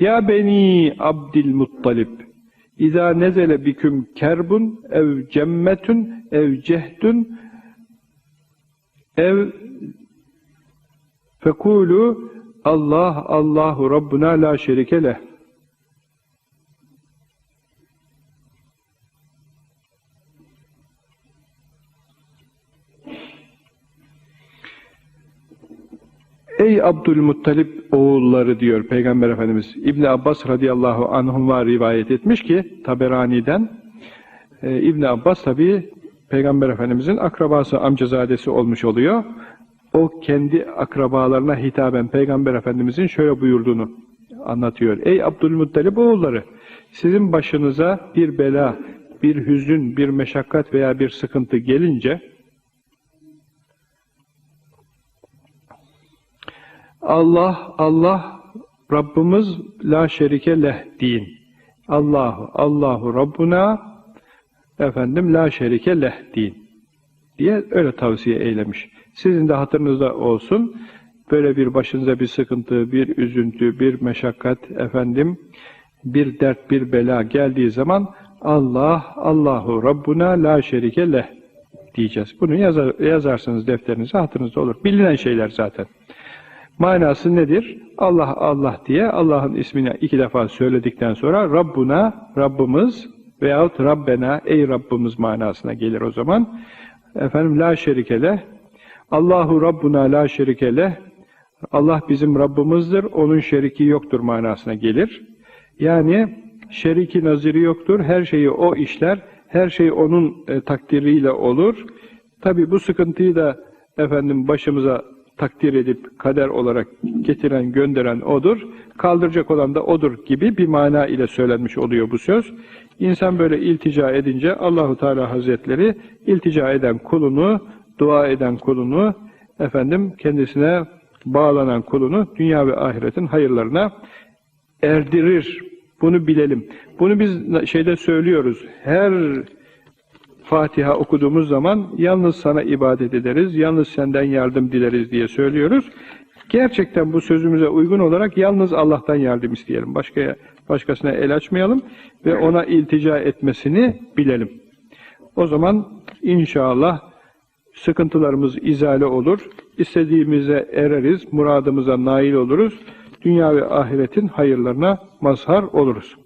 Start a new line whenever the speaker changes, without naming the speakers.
Ya beni Abdülmuttalib İza nezele biküm kerbun ev cemmetun ev cehdun ev fekulu Allah Allahu Rabbuna la şerike leh. Ey Abdülmuttalip oğulları diyor Peygamber Efendimiz. İbn Abbas radıyallahu anhuma rivayet etmiş ki Taberani'den e, İbn Abbas tabi Peygamber Efendimizin akrabası, amcazadesi olmuş oluyor. O kendi akrabalarına hitaben Peygamber Efendimizin şöyle buyurduğunu anlatıyor. Ey Abdülmuttalip oğulları sizin başınıza bir bela, bir hüzün, bir meşakkat veya bir sıkıntı gelince Allah, Allah, Rabbimiz la şerike leh deyin. Allahu, Allahu Rabbuna efendim la şerike leh deyin. Diye öyle tavsiye eylemiş. Sizin de hatırınızda olsun. Böyle bir başınıza bir sıkıntı, bir üzüntü, bir meşakkat, efendim, bir dert, bir bela geldiği zaman Allah, Allahu Rabbuna la şerike leh diyeceğiz. Bunu yazar, yazarsınız defterinize, hatırınızda olur. Bilinen şeyler zaten. Manası nedir? Allah Allah diye Allah'ın ismini iki defa söyledikten sonra Rabbuna, Rabbimiz veyahut Rabbena, ey Rabbimiz manasına gelir o zaman. Efendim la şerikele, Allahu Rabbuna la şerikele, Allah bizim Rabbimizdir, onun şeriki yoktur manasına gelir. Yani şeriki naziri yoktur, her şeyi o işler, her şey onun e, takdiriyle olur. Tabi bu sıkıntıyı da efendim başımıza takdir edip kader olarak getiren, gönderen O'dur, kaldıracak olan da O'dur gibi bir mana ile söylenmiş oluyor bu söz. İnsan böyle iltica edince Allahu Teala Hazretleri iltica eden kulunu, dua eden kulunu, efendim kendisine bağlanan kulunu dünya ve ahiretin hayırlarına erdirir. Bunu bilelim. Bunu biz şeyde söylüyoruz. Her Fatiha okuduğumuz zaman yalnız sana ibadet ederiz, yalnız senden yardım dileriz diye söylüyoruz. Gerçekten bu sözümüze uygun olarak yalnız Allah'tan yardım isteyelim. Başkaya, başkasına el açmayalım ve ona iltica etmesini bilelim. O zaman inşallah sıkıntılarımız izale olur, istediğimize ereriz, muradımıza nail oluruz, dünya ve ahiretin hayırlarına mazhar oluruz.